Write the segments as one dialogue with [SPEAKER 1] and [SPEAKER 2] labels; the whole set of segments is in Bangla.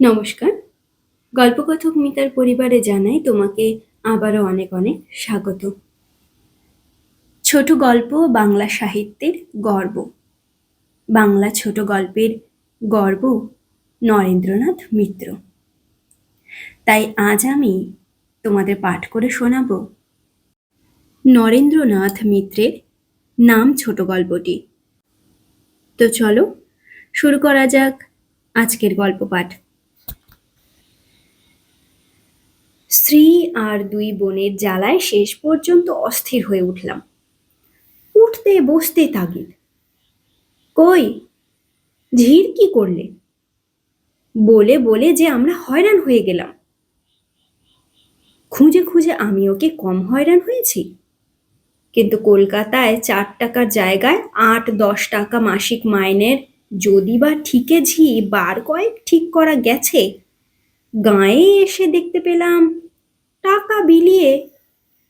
[SPEAKER 1] নমস্কার। গল্পকথক মিতার পরিবারে জানাই তোমাকে আবারও অনেক অনেক স্বাগত। ছোট গল্প বাংলা সাহিত্যের গর্ব। বাংলা ছোট গল্পের গর্ব নরেন্দ্রনাথ মিত্র। তাই আজ আমি তোমাদের পাঠ করে শোনাব নরেন্দ্রনাথ মিত্রের নাম ছোট গল্পটি। তো চলো শুরু করা যাক আজকের গল্প পাঠ। স্ত্রী আর দুই বোনের জ্বালায় শেষ পর্যন্ত অস্থির হয়ে উঠলাম। উঠতে বসতে তাগিদ। কই? ঝির কি করলে? বলে বলে যে আমরা হয়রান হয়ে গেলাম। খুঁজে খুঁজে আমি ওকে কম হয়রান হয়েছি। কিন্তু কলকাতায় চার টাকার জায়গায় আট, দশ টাকা মাসিক মাইনের, যদি বা ঠিকে ঝি, বার কয়েক ঠিক করা গেছে গাঁয়ে এসে দেখতে পেলাম টাকা বিলিয়ে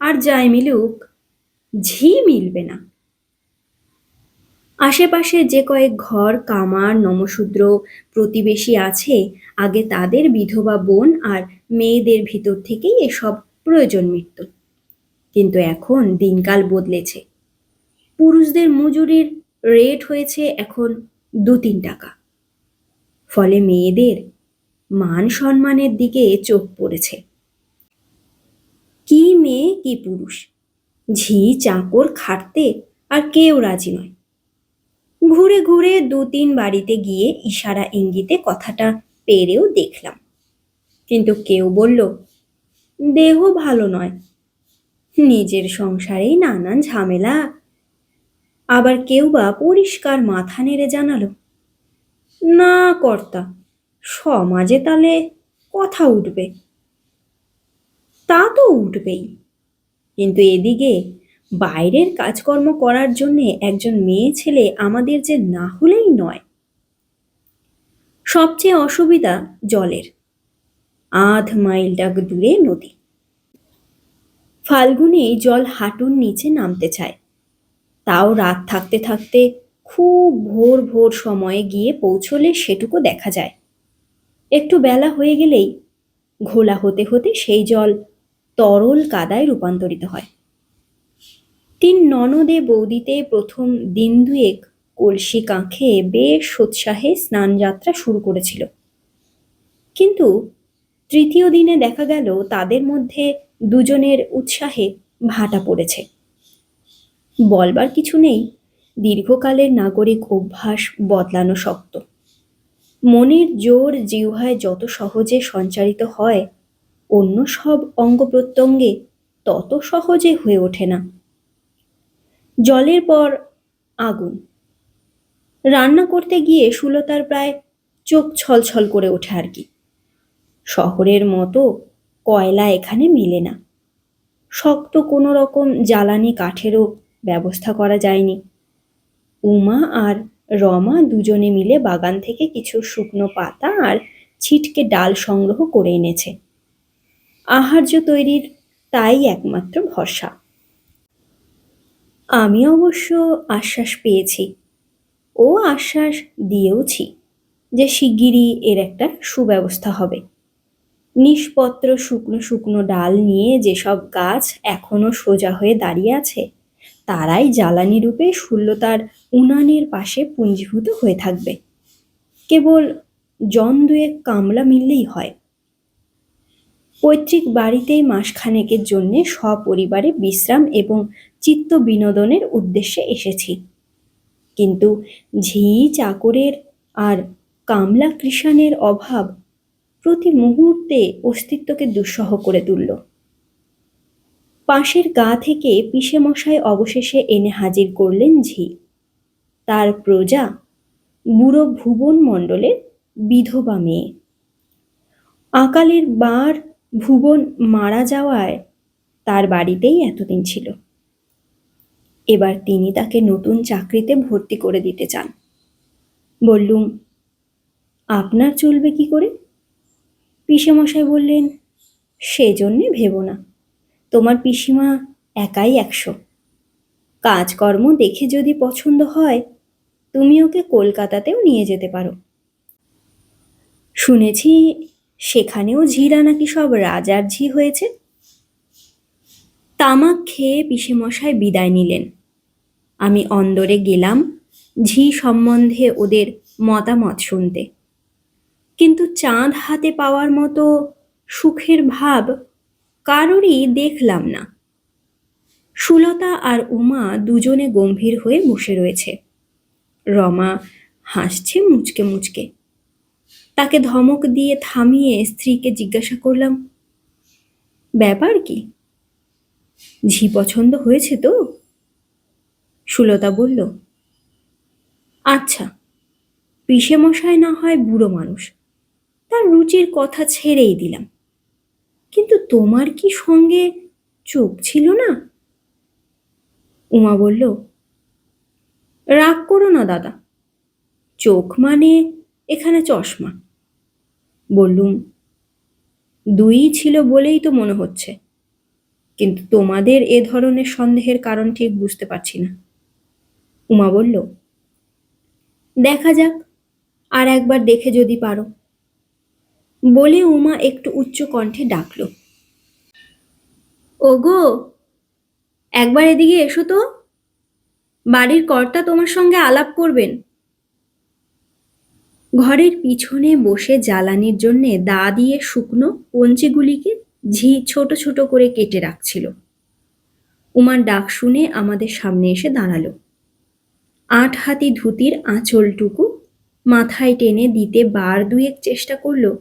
[SPEAKER 1] আর যাই মিলুক, ঝি মিলবে না। আশেপাশে যে কয়েক ঘর, কামার, নমশূদ্র প্রতিবেশী আছে, আগে তাদের বিধবা বোন আর মেয়েদের ভিতর থেকেই এসব প্রয়োজন মিটত। কিন্তু এখন দিনকাল বদলেছে। পুরুষদের মজুরির রেট হয়েছে এখন দু তিন টাকা। ফলে মেয়েদের মান সম্মানের দিকে চোখ পড়েছে। কি মেয়ে, কি পুরুষ? ঝি চাকর খাটতে আর কেউ রাজি নয়। ঘুরে ঘুরে দু তিন বাড়িতে গিয়ে ইশারা ইঙ্গিতে কথাটা পেরেও দেখলাম। কিন্তু কেউ বলল, দেহ ভালো নয়। নিজের সংসারেই নানান ঝামেলা। আবার কেউ বা পরিষ্কার মাথা নেড়ে জানালো, না কর্তা সমাজে তালে কথা উঠবে। তা তো উঠবেই। কিন্তু এদিকে বাইরের কাজকর্ম করার জন্যে একজন মেয়ে ছেলে আমাদের যে না হলেই নয়। সবচেয়ে অসুবিধা জলের। আধ মাইল ডাক দূরে নদী। ফাল্গুনে জল হাঁটুর নিচে নামতে চায়। তাও রাত থাকতে থাকতে খুব ভোর ভোর সময়ে গিয়ে পৌঁছলে সেটুকু দেখা যায়। একটু বেলা হয়ে গেলেই ঘোলা হতে হতে সেই জল তরল কাদায় রূপান্তরিত হয়। তিন ননদে বৌদিতে প্রথম দিন দুয়েক কলসি কাঁখে বেশ উৎসাহে স্নানযাত্রা শুরু করেছিল। কিন্তু তৃতীয় দিনে দেখা গেল তাদের মধ্যে দুজনের উৎসাহে ভাটা পড়েছে। বলবার কিছু নেই, দীর্ঘকালের নাগরিক অভ্যাস বদলানো শক্ত। মনের জোর জিহ্বায় যত সহজে সঞ্চারিত হয়, অন্য সব অঙ্গ প্রত্যঙ্গে তত সহজে হয়ে ওঠে না। জলের পর আগুন। রান্না করতে গিয়ে সুলতার প্রায় চোখ ছলছল করে ওঠে আর কি। শহরের মতো কয়লা এখানে মিলে না। শক্ত কোনো রকম জ্বালানি কাঠেরও ব্যবস্থা করা যায়নি। উমা আর রমা দুজনে মিলে বাগান থেকে কিছু শুকনো পাতা আর ছিটকে ডাল সংগ্রহ করে এনেছে। আহার্য তৈরির তাই একমাত্র ভরসা। আমি অবশ্য আশ্বাস পেয়েছি। ও আশ্বাস দিয়েওছি যে শিগগিরই এর একটা সুব্যবস্থা হবে। নিষ্পত্র শুকনো শুকনো ডাল নিয়ে যেসব গাছ এখনও সোজা হয়ে দাঁড়িয়ে আছে তারাই জ্বালানি রূপে শূল্যতার উনানের পাশে পুঞ্জীভূত হয়ে থাকবে। কেবল জন দুয়েক কামলা মিললেই হয়। পৈতৃক বাড়িতেই মাসখানেকের জন্য সপরিবারে বিশ্রাম এবং চিত্ত বিনোদনের উদ্দেশ্যে এসেছি। কিন্তু ঝি চাকরের আর কামলা কৃষাণের অভাব প্রতি মুহূর্তে অস্তিত্বকে দুঃসহ করে তুলল। পাশের গা থেকে পিসে মশাই অবশেষে এনে হাজির করলেন ঝি। তার প্রজা, বুড়ো ভুবন মণ্ডলের বিধবা মেয়ে। আকালের বার ভুবন মারা যাওয়ায় তার বাড়িতেই এতদিন ছিল। এবার তিনি তাকে নতুন চাকরিতে ভর্তি করে দিতে চান। বললুম, আপনার চলবে কি করে? পিসেমশাই বললেন, সেজন্যে ভেবো না। তোমার পিসিমা একাই একশো। কাজকর্ম দেখে যদি পছন্দ হয়, তুমি ওকে কলকাতাতেও নিয়ে যেতে পারো। শুনেছি সেখানেও ঝিরা নাকি সব রাজার ঝি হয়েছে। তামাক খেয়ে পিসেমশাই বিদায় নিলেন। আমি অন্দরে গেলাম ঝি সম্বন্ধে ওদের মতামত শুনতে। কিন্তু চাঁদ হাতে পাওয়ার মতো সুখের ভাব কারোরই দেখলাম না। সুলতা আর উমা দুজনে গম্ভীর হয়ে বসে রয়েছে। রমা হাসছে মুচকে মুচকে। তাকে ধমক দিয়ে থামিয়ে স্ত্রীকে জিজ্ঞাসা করলাম, ব্যাপার কি? ঝি পছন্দ হয়েছে তো? সুলতা বলল আচ্ছা পিসে মশাই না হয় বুড়ো মানুষ। তার রুচির কথা ছেড়েই দিলাম। কিন্তু তোমার কি সঙ্গে চোখ ছিল না? উমা বলল, রাগ করো না দাদা। চোখ মানে এখানে চশমা। বললুম, দুই ছিল বলেই তো মনে হচ্ছে। কিন্তু তোমাদের এ ধরনের সন্দেহের কারণ ঠিক বুঝতে পারছি না। উমা বলল, দেখা যাক, আর একবার দেখে যদি পারো। বলে উমা একটু উচ্চ কণ্ঠে ডাকল। ওগো, একবার এদিকে এসো তো। বাড়ির কর্তা তোমার সঙ্গে আলাপ করবেন। ঘরের পিছনে বসে জ্বালানির জন্যে দা দিয়ে শুকনো পঞ্চিগুলিকে ঝি, ছোট ছোট করে কেটে রাখছিল। উমার ডাক শুনে আমাদের সামনে এসে দাঁড়াল। আট হাতি ধুতির আঁচলটুকু মাথায় টেনে দিতে বার দুয়েক চেষ্টা করল।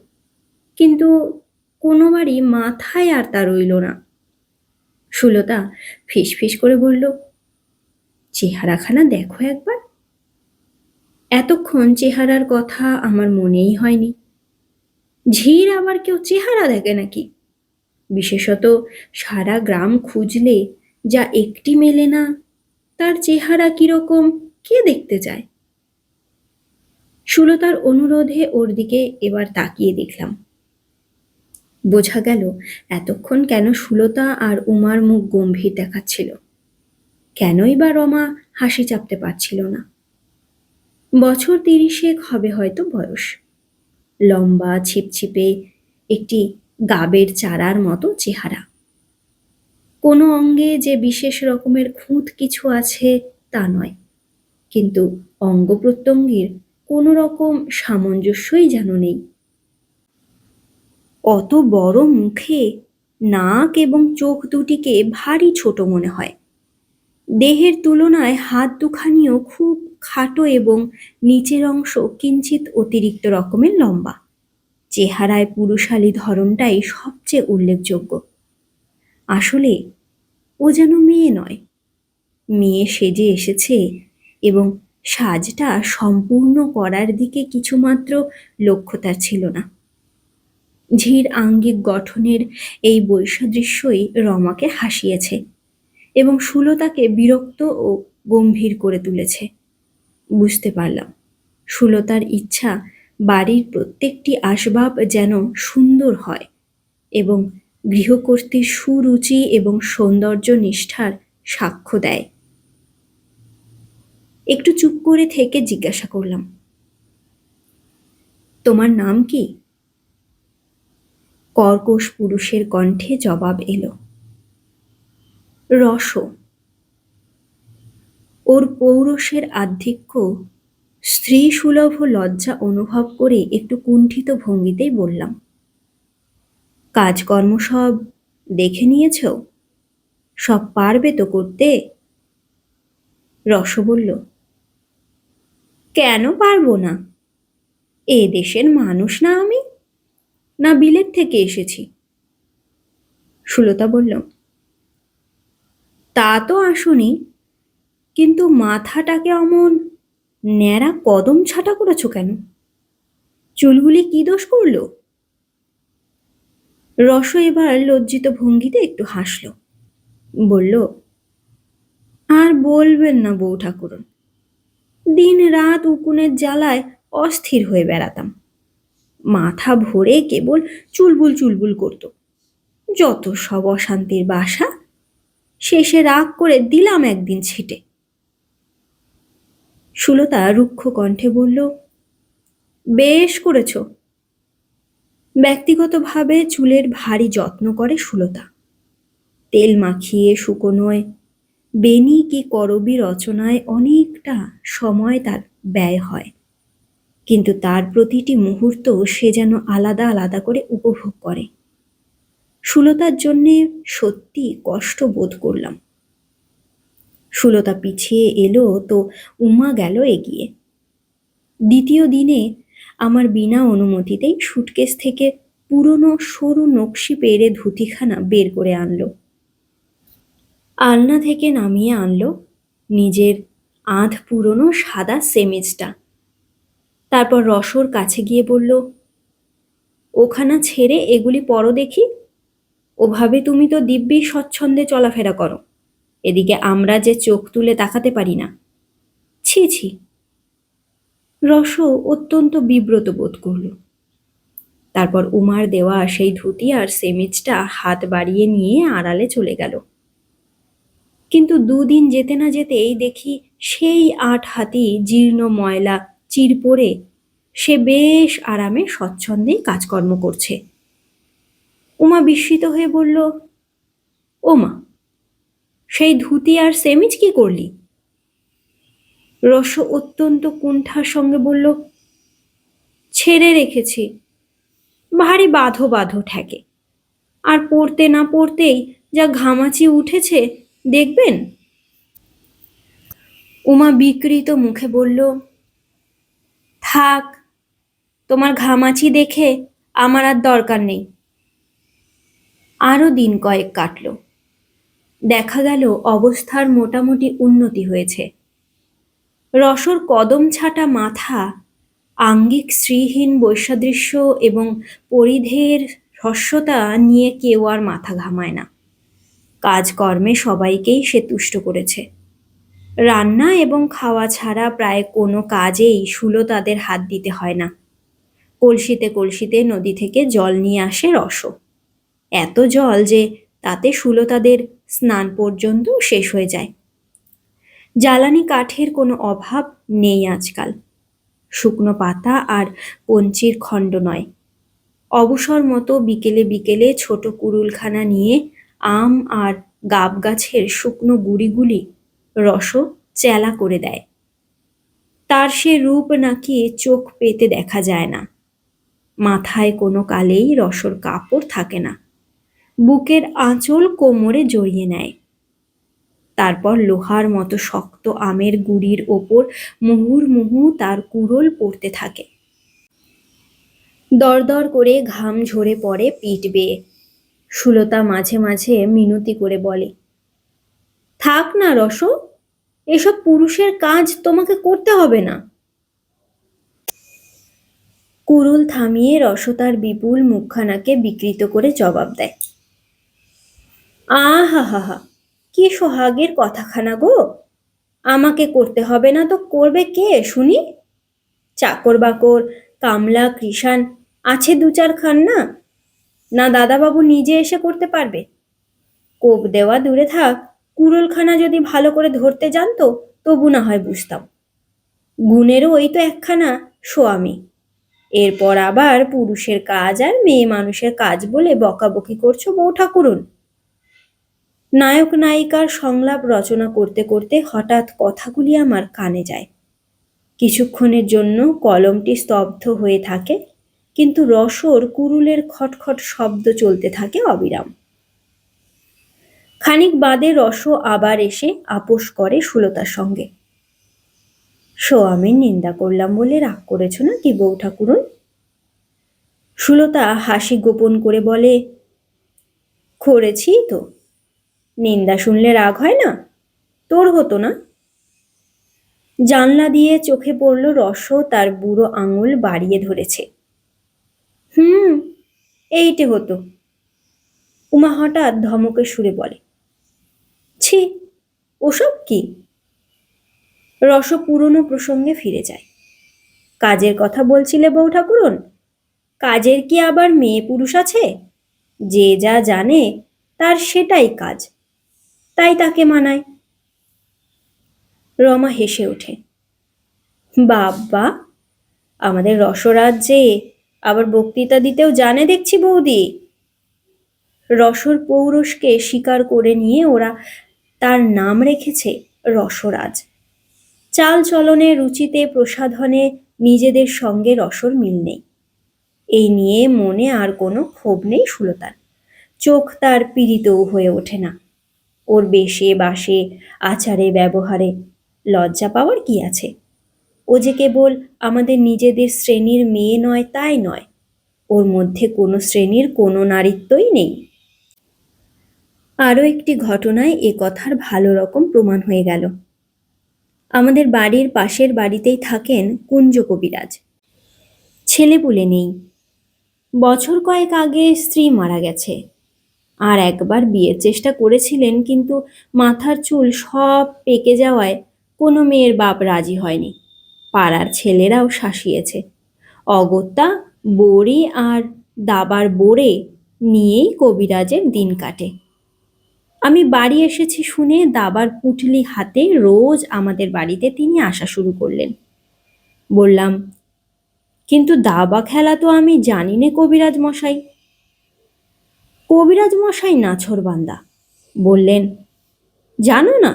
[SPEAKER 1] কিন্তু কোনোবারই মাথায় আর তা রইল না। সুলতা ফিস ফিস করে বলল, চেহারাখানা দেখো একবার। এতক্ষণ চেহারার কথা আমার মনেই হয়নি। ঝির আবার কেউ চেহারা দেখে নাকি? বিশেষত সারা গ্রাম খুঁজলে যা একটি মেলে না, তার চেহারা কীরকম, কে দেখতে চায়? সুলতার অনুরোধে ওর দিকে এবার তাকিয়ে দেখলাম। বোঝা গেল, এতক্ষণ কেন সুলতা আর উমার মুখ গম্ভীর দেখাচ্ছিল। কেনই বা রমা হাসি চাপতে পারছিল না। বছর তিরিশেক হবে হয়তো বয়স। লম্বা, ছিপছিপে একটি গাবের চারার মতো চেহারা। কোনো অঙ্গে যে বিশেষ রকমের খুঁত কিছু আছে তা নয়। কিন্তু অঙ্গ প্রত্যঙ্গের কোনো রকম সামঞ্জস্যই যেন নেই। অত বড় মুখে নাক এবং চোখ দুটিকে ভারী ছোট মনে হয়। দেহের তুলনায় হাত দুখানিও খুব খাটো এবং নিচের অংশ কিঞ্চিত অতিরিক্ত রকমের লম্বা। চেহারায় পুরুষালী ধরনটাই সবচেয়ে উল্লেখযোগ্য। আসলে ও যেন মেয়ে নয়। মেয়ে সেজে এসেছে এবং সাজটা সম্পূর্ণ করার দিকে কিছুমাত্র লক্ষ্য তার ছিল না। ঝির আঙ্গিক গঠনের এই বৈসাদৃশ্যই রমাকে হাসিয়েছে এবং সুলতাকে বিরক্ত ও গম্ভীর করে তুলেছে। বুঝতে পারলাম, সুলতার ইচ্ছা বাড়ির প্রত্যেকটি আসবাব যেন সুন্দর হয় এবং গৃহকর্তীর সুরুচি এবং সৌন্দর্য নিষ্ঠার সাক্ষ্য দেয়। একটু চুপ করে থেকে জিজ্ঞাসা করলাম, তোমার নাম কি? কর্কশ পুরুষের কণ্ঠে জবাব এলো। রস। ওর পৌরসের আধিক্য স্ত্রী সুলভ লজ্জা অনুভব করে একটু কুণ্ঠিত ভঙ্গিতেই বললাম, কাজকর্ম সব দেখে নিয়েছ? সব পারবে তো করতে? রস বলল, কেন পারব না? এ দেশের মানুষ না আমি? না বিলেত থেকে এসেছি। সুলতা বলল, তা তো আসনি, কিন্তু মাথাটাকে অমন ন্যাড়া কদম ছাটা করেছ কেন? চুলগুলি কি দোষ করল? রস এবার লজ্জিত ভঙ্গিতে একটু হাসল। বলল, আর বলবেন না বউ ঠাকুরন দিন রাত উকুনের জ্বালায় অস্থির হয়ে বেড়াতাম। মাথা ভরে কেবল চুলবুল চুলবুল করত। যত সব অশান্তির বাসা, শেষে রাগ করে দিলাম একদিন ছিটে। সুলতা রুক্ষ কণ্ঠে বলল, বেশ করেছ। ব্যক্তিগতভাবে চুলের ভারী যত্ন করে সুলতা। তেল মাখিয়ে শুকোনোয় বেনি কি করবি রচনায় অনেকটা সময় তার ব্যয় হয়। কিন্তু তার প্রতিটি মুহূর্ত সে যেন আলাদা আলাদা করে উপভোগ করে। সুলতার জন্যে সত্যি কষ্ট বোধ করলাম। সুলতা পিছিয়ে এলো তো উমা গেল এগিয়ে। দ্বিতীয় দিনে আমার বিনা অনুমতিতেই সুটকেস থেকে পুরনো সরু নকশি পেরে ধুতিখানা বের করে আনলো। আলনা থেকে নামিয়ে আনলো। নিজের আধ পুরনো সাদা সেমিজটা। তারপর রসর কাছে গিয়ে বলল, ওখানা ছেড়ে এগুলি পরো দেখি। ওভাবে তুমি তো দিব্যি স্বচ্ছন্দে চলাফেরা করো। এদিকে আমরা যে চোখ তুলে তাকাতে পারি না। ছি ছি। রস অত্যন্ত বিব্রত বোধ করল। তারপর উমার দেওয়া সেই ধুতি আর সেমিজটা হাত বাড়িয়ে নিয়ে আড়ালে চলে গেল। কিন্তু দুদিন যেতে না যেতেই দেখি সেই আট হাতি জীর্ণ ময়লা চির পরে সে বেশ আরামে স্বচ্ছন্দেই কাজকর্ম করছে। উমা বিস্মিত হয়ে বলল, ওমা, সেই ধুতি আর সেমিজ কি করলি? রস অত্যন্ত কুণ্ঠার সঙ্গে বলল, ছেড়ে রেখেছি। ভারী বাঁধো বাঁধো ঠেকে। আর পড়তে না পড়তেই যা ঘামাচি উঠেছে, দেখবেন? উমা বিকৃত মুখে বলল থাক, তোমার ঘামাচি দেখে আমার আর দরকার নেই। আরও দিন কয়েক কাটল। দেখা গেল অবস্থার মোটামুটি উন্নতি হয়েছে। রসর কদম ছাটা মাথা, আঙ্গিক শ্রীহীন বৈসাদৃশ্য এবং পরিধের হস্যতা নিয়ে কেউ আর মাথা ঘামায় না। কাজকর্মে সবাইকেই সে তুষ্ট করেছে। রান্না এবং খাওয়া ছাড়া প্রায় কোনো কাজেই শুলো তাদের হাত দিতে হয় না। কলসিতে কলসিতে নদী থেকে জল নিয়ে আসে রস এত জল যে তাতে শুলো তাদের স্নান পর্যন্ত শেষ হয়ে যায়। জ্বালানি কাঠের কোনো অভাব নেই আজকাল। শুকনো পাতা আর পঞ্চির খণ্ড নয়। অবসর মতো বিকেলে বিকেলে ছোট কুরুলখানা নিয়ে আম আর গাব গাছের শুকনো গুড়িগুলি রস চেলা করে দেয়। তার সে রূপ নাকি চোখ পেতে দেখা যায় না। মাথায় কোনো কালেই রসর কাপড় থাকে না। বুকের আঁচল কোমরে জড়িয়ে নেয়। তারপর লোহার মতো শক্ত আমের গুড়ির ওপর মুহুর্মুহু তার কুড়োল পড়তে থাকে। দরদর করে ঘাম ঝরে পড়ে পিঠ বেয়ে। সুলতা মাঝে মাঝে মিনতি করে বলে থাক না রস, এসব পুরুষের কাজ তোমাকে করতে হবে না। কুরুল থামিয়ে রসতার বিপুল মুখখানাকে বিকৃত করে জবাব দেয়। আহা হা হা কি সোহাগের কথাখানা গো? আমাকে করতে হবে না তো করবে কে শুনি? চাকর বাকর, কামলা, কৃষাণ, আছে দু চার খান না? না দাদাবাবু নিজে এসে করতে পারবে? কোপ দেওয়া দূরে থাক কুড়োলখানা যদি ভালো করে ধরতে জানতো তবু না হয় বুঝতাম। গুণেরও ওই তো একখানা সোয়ামী। এরপর আবার পুরুষের কাজ আর মেয়ে মানুষের কাজ বলে বকাবকি করছ বউ ঠাকুরুন। নায়ক নায়িকার সংলাপ রচনা করতে করতে হঠাৎ কথাগুলি আমার কানে যায়। কিছুক্ষণের জন্য কলমটি স্তব্ধ হয়ে থাকে, কিন্তু রসর কুরুলের খটখট শব্দ চলতে থাকে অবিরাম। খানিক বাদে রস আবার এসে আপোষ করে সুলতার সঙ্গে। সোয়ামীর নিন্দা করলাম বলে রাগ করেছ না কি বউ ঠাকুরন? সুলতা হাসি গোপন করে বলে করেছি তো। নিন্দা শুনলে রাগ হয় না? তোর হতো না? জানলা দিয়ে চোখে পড়ল রস তার বুড়ো আঙুল বাড়িয়ে ধরেছে। হুম, এইটে হতো। উমা হঠাৎ ধমকে সুরে বলে ছি ওসব কি? রস পুরনো প্রসঙ্গে ফিরে যায়। কাজের কথা বলছিলে বউ ঠাকুরন? কাজের কি আবার মেয়ে পুরুষ আছে? যে যা জানে, তার সেটাই কাজ। তাই তাকে মানায়। রমা হেসে ওঠে। বাবা আমাদের রসরাজ্যে আবার বক্তৃতা দিতেও জানে দেখছি বৌদি। রসর পৌরসকে স্বীকার করে নিয়ে ওরা তার নাম রেখেছে রসরাজ। চাল চলনে রুচিতে, প্রসাধনে নিজেদের সঙ্গে রসর মিল নেই। এই নিয়ে মনে আর কোনো ক্ষোভ নেই সুলতার চোখ তার পীড়িতও হয়ে ওঠে না। ওর বেশে বাসে, আচারে, ব্যবহারে লজ্জা পাওয়ার কি আছে? ও যে কেবল আমাদের নিজেদের শ্রেণির মেয়ে নয়, তাই নয়। ওর মধ্যে কোনো শ্রেণির কোনো নারীত্বই নেই। আরও একটি ঘটনায় এ কথার ভালো রকম প্রমাণ হয়ে গেল। আমাদের বাড়ির পাশের বাড়িতেই থাকেন কুঞ্জ কবিরাজ। ছেলে ছেলেপুলে নেই। বছর কয়েক আগে স্ত্রী মারা গেছে। আর একবার বিয়ের চেষ্টা করেছিলেন, কিন্তু মাথার চুল সব পেকে যাওয়ায় কোনো মেয়ের বাপ রাজি হয়নি। পাড়ার ছেলেরাও শাসিয়েছে। অগত্যা বড়ি আর দাবার বোরে নিয়েই কবিরাজের দিন কাটে। আমি বাড়ি এসেছি শুনে দাবার পুটলি হাতে রোজ আমাদের বাড়িতে তিনি আসা শুরু করলেন। বললাম, কিন্তু দাবা খেলা তো আমি জানি নে কবিরাজ মশাই। কবিরাজ মশাই নাছর বান্দা বললেন, জানো না,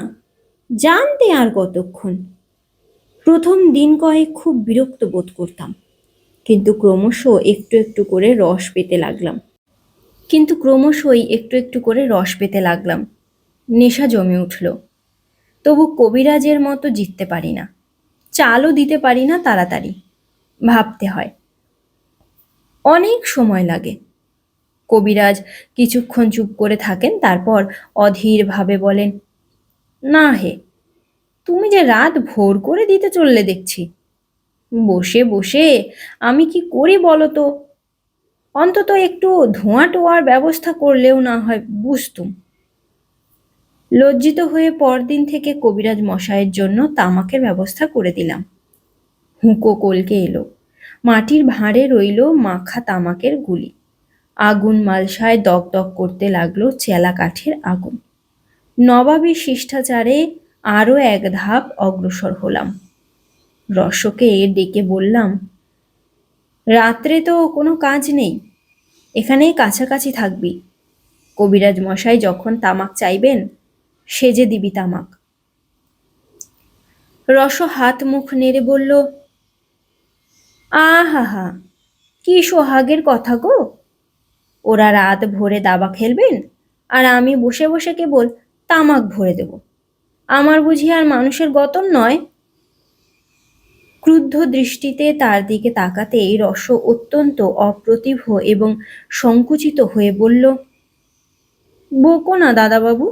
[SPEAKER 1] জানতে আর কতক্ষণ। প্রথম দিন কয়েক খুব বিরক্ত বোধ করতাম, কিন্তু ক্রমশ একটু একটু করে রস পেতে লাগলাম। কিন্তু ক্রমশই একটু একটু করে রস পেতে লাগলাম। নেশা জমে উঠল। তবু কবিরাজের মতো জিততে পারি না। চালও দিতে পারি না তাড়াতাড়ি। ভাবতে হয়। অনেক সময় লাগে। কবিরাজ কিছুক্ষণ চুপ করে থাকেন, তারপর অধীরভাবে বলেন, না হে, তুমি যে রাত ভোর করে দিতে চললে দেখছি। বসে বসে আমি কি করি বলো তো? অন্তত একটু ধোঁয়া টোয়ার ব্যবস্থা করলেও না হয়, বুঝতুম। লজ্জিত হয়ে পরদিন থেকে কবিরাজ মশাইয়ের জন্য তামাকের ব্যবস্থা করে দিলাম। হুঁকো কলকে এলো। মাটির ভাঁড়ে রইল মাখা তামাকের গুলি। আগুন মালসায় দগদগ করতে লাগল চেলা কাঠের আগুন। নবাবী শিষ্টাচারে আরও এক ধাপ অগ্রসর হলাম। রসকে ডেকে বললাম রাত্রে তো কোনো কাজ নেই। এখানেই কাছাকাছি থাকবি। কবিরাজ মশাই যখন তামাক চাইবেন সেজে দিবি তামাক। রস হাত মুখ নেড়ে বলল আহা হা কি সোহাগের কথা গো। ওরা রাত ভোরে দাবা খেলবেন আর আমি বসে বসে কেবল তামাক ভরে দেব। আমার বুঝি আর মানুষের গতন নয়। ক্রুদ্ধ দৃষ্টিতে তার দিকে তাকাতেই রস অত্যন্ত অপ্রতিভ এবং সংকুচিত হয়ে বলল, বকো না দাদাবাবু।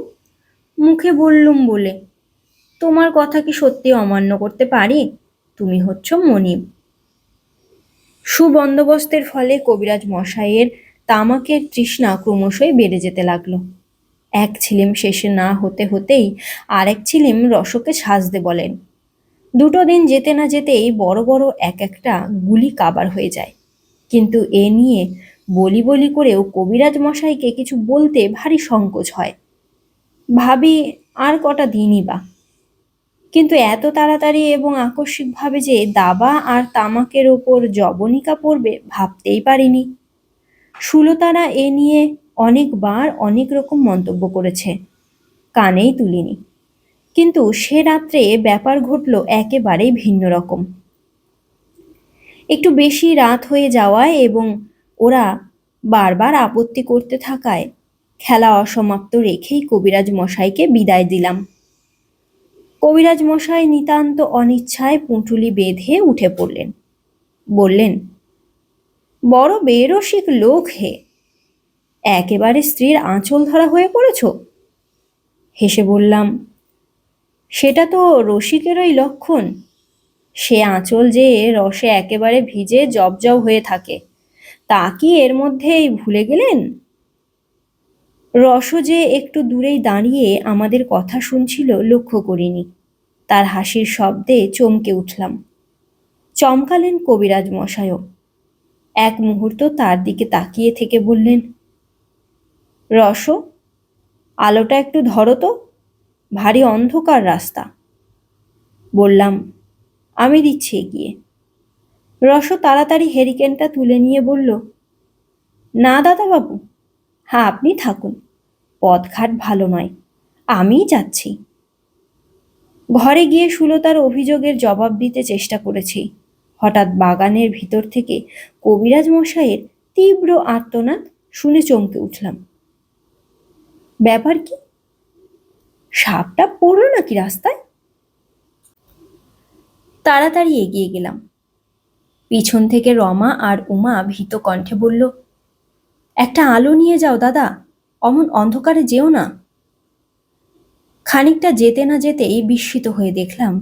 [SPEAKER 1] মুখে বললুম বলে, তোমার কথা কি সত্যি অমান্য করতে পারি? তুমি হচ্ছ মনিব। সুবন্দোবস্তের ফলে কবিরাজ মশাইয়ের তামাকের তৃষ্ণা ক্রমশই বেড়ে যেতে লাগল। এক ছিলিম শেষে না হতে হতেই আরেক ছিলিম রসকে সাজতে বলেন দুটো দিন যেতে না যেতেই বড় বড় এক একটা গুলি কাবার হয়ে যায়। কিন্তু এ নিয়ে বলি বলি করেও কবিরাজ মশাইকে কিছু বলতে ভারী সংকোচ হয়। ভাবি, আর কটা দিনই বা। কিন্তু এত তাড়াতাড়ি এবং আকস্মিকভাবে যে দাবা আর তামাকের ওপর জবনিকা পড়বে ভাবতেই পারিনি। সুলতারা এ নিয়ে অনেকবার অনেক রকম মন্তব্য করেছে। কানেই তুলিনি। কিন্তু সে রাত্রে ব্যাপার ঘটল একেবারেই ভিন্ন রকম। একটু বেশি রাত হয়ে যাওয়ায় এবং ওরা বারবার আপত্তি করতে থাকায় খেলা অসমাপ্ত রেখেই কবিরাজ মশাইকে বিদায় দিলাম। কবিরাজ মশাই নিতান্ত অনিচ্ছায় পুঁটুলি বেঁধে উঠে পড়লেন। বললেন, বড় বেরসিক লোক হে, একেবারে স্ত্রীর আঁচল ধরা হয়ে পড়েছ? হেসে বললাম সেটা তো রসিকেরই লক্ষণ। সে আঁচল যে রসে একেবারে ভিজে জবজব হয়ে থাকে, তা কি এর মধ্যেই ভুলে গেলেন? রস যে একটু দূরেই দাঁড়িয়ে আমাদের কথা শুনছিল লক্ষ্য করিনি। তার হাসির শব্দে চমকে উঠলাম। চমকালেন কবিরাজ মশায়ও। এক মুহূর্ত তার দিকে তাকিয়ে থেকে বললেন, রস, আলোটা একটু ধরো তো। ভারী অন্ধকার রাস্তা। বললাম, আমি দিচ্ছি এগিয়ে। রস তাড়াতাড়ি হেরিকেনটা তুলে নিয়ে বলল, না দাদাবাবু হ্যাঁ আপনি থাকুন। পথঘাট ভালো নয়, আমিই যাচ্ছি। ঘরে গিয়ে সুলতার অভিযোগের জবাব দিতে চেষ্টা করেছি। হঠাৎ বাগানের ভিতর থেকে কবিরাজ মশাইয়ের তীব্র আর্তনাদ শুনে চমকে উঠলাম। ব্যাপার কি? সাপটা পড়ল নাকি রাস্তায়? তাড়াতাড়ি এগিয়ে গেলাম। পিছন থেকে রমা আর উমা ভীত কণ্ঠে বলল, একটা আলো নিয়ে যাও দাদা, অমন অন্ধকারে যেও না। খানিকটা যেতে না যেতেই বিস্মিত হয়ে দেখলাম,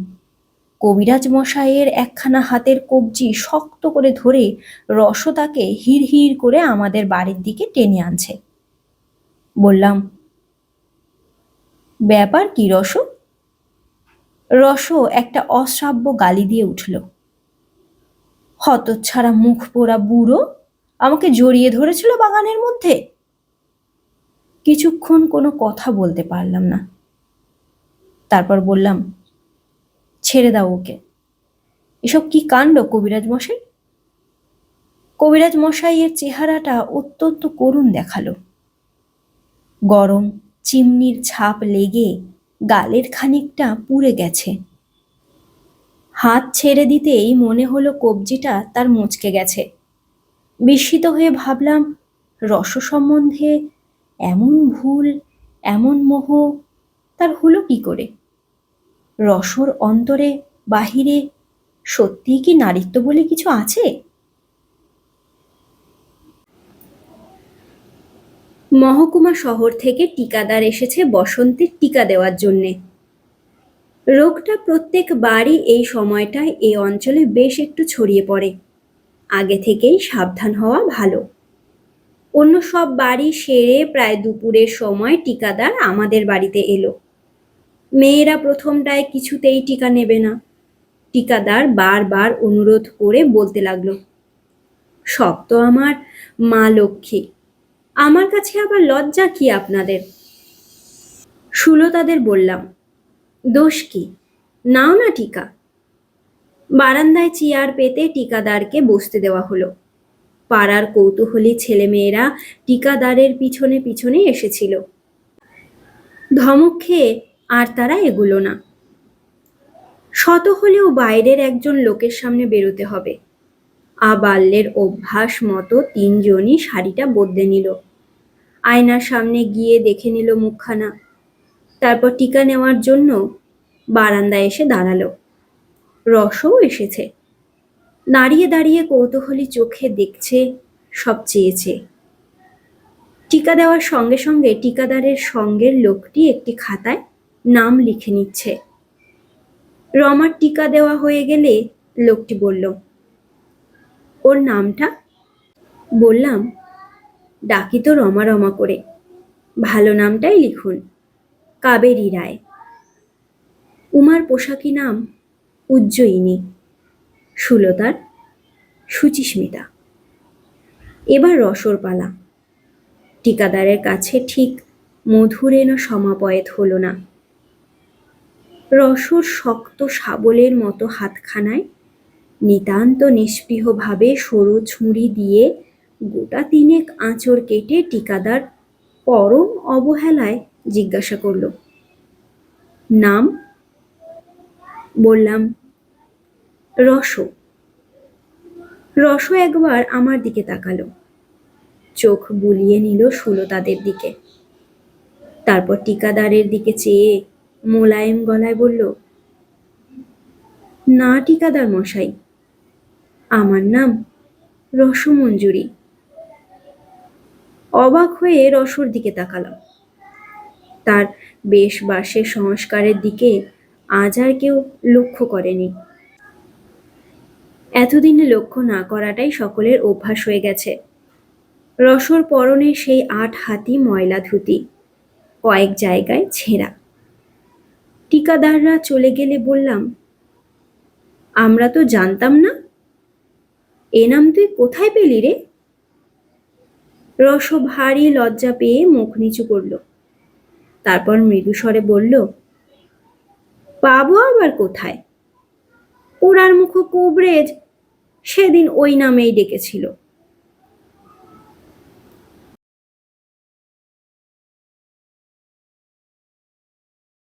[SPEAKER 1] কবিরাজ মশাইয়ের একখানা হাতের কবজি শক্ত করে ধরে রস তাকে হির হির করে আমাদের বাড়ির দিকে টেনে আনছে। বললাম ব্যাপার কি, রস? রস একটা অশ্রাব্য গালি দিয়ে উঠল। হতচ্ছাড়া মুখ পোড়া বুড়ো আমাকে জড়িয়ে ধরেছিল বাগানের মধ্যে। কিছুক্ষণ কোনো কথা বলতে পারলাম না। তারপর বললাম, ছেড়ে দাও ওকে। এসব কি কাণ্ড কবিরাজ মশাই? কবিরাজ মশাইয়ের চেহারাটা অত্যন্ত করুণ দেখাল। গরম চিমনির ছাপ লেগে গালের খানিকটা পুড়ে গেছে। হাত ছেড়ে দিতেই মনে হলো কবজিটা তার মুচকে গেছে। বিস্মিত হয়ে ভাবলাম, রস সম্বন্ধে এমন ভুল, এমন মোহ, তার হলো কি করে? রসর অন্তরে, বাহিরে সত্যিই কি নারীত্ব বলে কিছু আছে? মহকুমা শহর থেকে টিকাদার এসেছে বসন্তের টিকা দেওয়ার জন্যে। রোগটা প্রত্যেক বাড়ি এই সময়টায় এই অঞ্চলে বেশ একটু ছড়িয়ে পড়ে। আগে থেকেই সাবধান হওয়া ভালো। অন্য সব বাড়ি সেরে প্রায় দুপুরের সময় টিকাদার আমাদের বাড়িতে এলো। মেয়েরা প্রথমটায় কিছুতেই টিকা নেবে না। টিকাদার বারবার অনুরোধ করে বলতে লাগল সব তো আমার, মা লক্ষ্মী। আমার কাছে আবার লজ্জা কি আপনাদের? সুলতাদের বললাম, দোষ কি? নাও না টিকা। বারান্দায় চেয়ার পেতে টিকাদারকে বসতে দেওয়া হলো। পাড়ার কৌতূহলী ছেলেমেয়েরা টিকাদারের পিছনে পিছনে এসেছিল। ধমক খেয়ে আর তারা এগুলো না। শত হলেও বাইরের একজন লোকের সামনে বেরোতে হবে। আবাল্যের অভ্যাস মতো তিনজনই শাড়িটা বদলে নিল। আয়নার সামনে গিয়ে দেখে নিল মুখখানা। তারপর টিকা নেওয়ার জন্য বারান্দায় এসে দাঁড়াল। রসও এসেছে। দাঁড়িয়ে দাঁড়িয়ে কৌতূহলী চোখে দেখছে সব চেয়েছে। টিকা দেওয়ার সঙ্গে সঙ্গে টিকাদারের সঙ্গের লোকটি একটি খাতায় নাম লিখে নিচ্ছে। রমার টিকা দেওয়া হয়ে গেলে লোকটি বলল ওর নামটা? বললাম, ডাকি তো রমা রমা করে। ভালো নামটাই লিখুন, কাবেরী রায়। উমার পোশাকি নাম উজ্জয়িনী, সুলতার সুচিস্মিতা। এবার রসর পালা। টিকাদারের কাছে ঠিক মধুরেণ সমাপয়েত হলো না। রসর শক্ত শাবলের মতো হাতখানায় নিতান্ত নিস্পৃহভাবে সরু ছুরি দিয়ে গোটা তিনেক আঁচড় কেটে টিকাদার পরম অবহেলায় জিজ্ঞাসা করল, নাম? বললাম, রস। রস একবার আমার দিকে তাকালো। চোখ বুলিয়ে নিল সুলতাদের দিকে। তারপর টিকাদারের দিকে চেয়ে মোলায়েম গলায় বলল, না টিকাদার মশাই আমার নাম রসমঞ্জুরি। অবাক হয়ে রসর দিকে তাকালাম। তার বেশ বাসের সংস্কারের দিকে আজ আর কেউ লক্ষ্য করেনি। এতদিনে লক্ষ্য না করাটাই সকলের অভ্যাস হয়ে গেছে। রসর পরনে সেই আট হাতি ময়লা ধুতি, কয়েক জায়গায় ছেঁড়া। টিকাদাররা চলে গেলে বললাম, আমরা তো জানতাম না এ নাম তুই কোথায় পেলি রে? রস ভারী লজ্জা পেয়ে মুখ নিচু করল। তারপর মৃদুস্বরে বলল, পাবো আবার কোথায়? ওরার মুখ কোবরেজ সেদিন ওই নামেই ডেকেছিল।